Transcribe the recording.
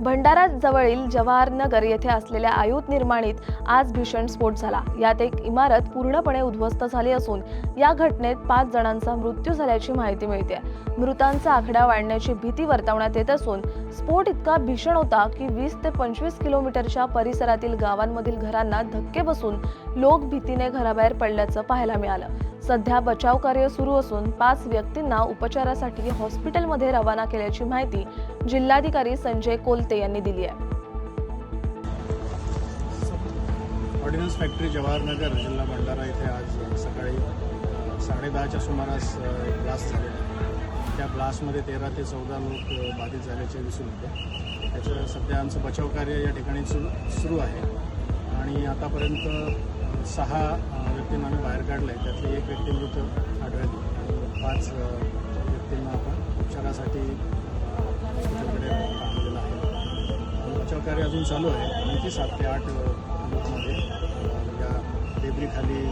भंडारा जवळील जवाहरनगर येथे असलेल्या आयुध निर्माणीत आज भीषण स्फोट झाला. यात एक इमारत पूर्णपणे उद्ध्वस्त झाली असून या घटनेत पाच जणांचा मृत्यू झाल्याची माहिती मिळते. मृतांचा आकडा वाढण्याची भीती वर्तवण्यात येत असून स्फोट इतका भीषण होता की वीस ते पंचवीस किलोमीटरच्या परिसरातील गावांमधील घरांना धक्के बसून लोक भीतीने घराबाहेर पडल्याचं पाहायला मिळालं. सध्या बचाव कार्य सुरू असून पाच व्यक्तींना उपचारासाठी हॉस्पिटलमध्ये रवाना केल्याची माहिती जिल्हाधिकारी संजय कोलते यांनी दिली आहे. ऑर्डिनन्स फॅक्टरी जवाहरनगर जिल्हा भंडारा इथे आज सकाळी साडेदहाच्या सुमारास एक ब्लास्ट झालेला आहे. त्या ब्लास्टमध्ये तेरा ते चौदा लोक बाधित झाल्याचे दिसून येते. त्याच्या सध्या आमचं बचाव कार्य या ठिकाणी सुरू सुरू आहे. आणि आतापर्यंत सहा व्यक्तींना आम्ही बाहेर काढलं आहे त्यातली एक व्यक्ती मृत आढळली. पाच व्यक्तींना आपण उपचारासाठी अ, पाठवलेलं आहे. उपचार कार्य अजून चालू आहे. आणखी सात ते आठ लोकांमध्ये या डेब्रीखाली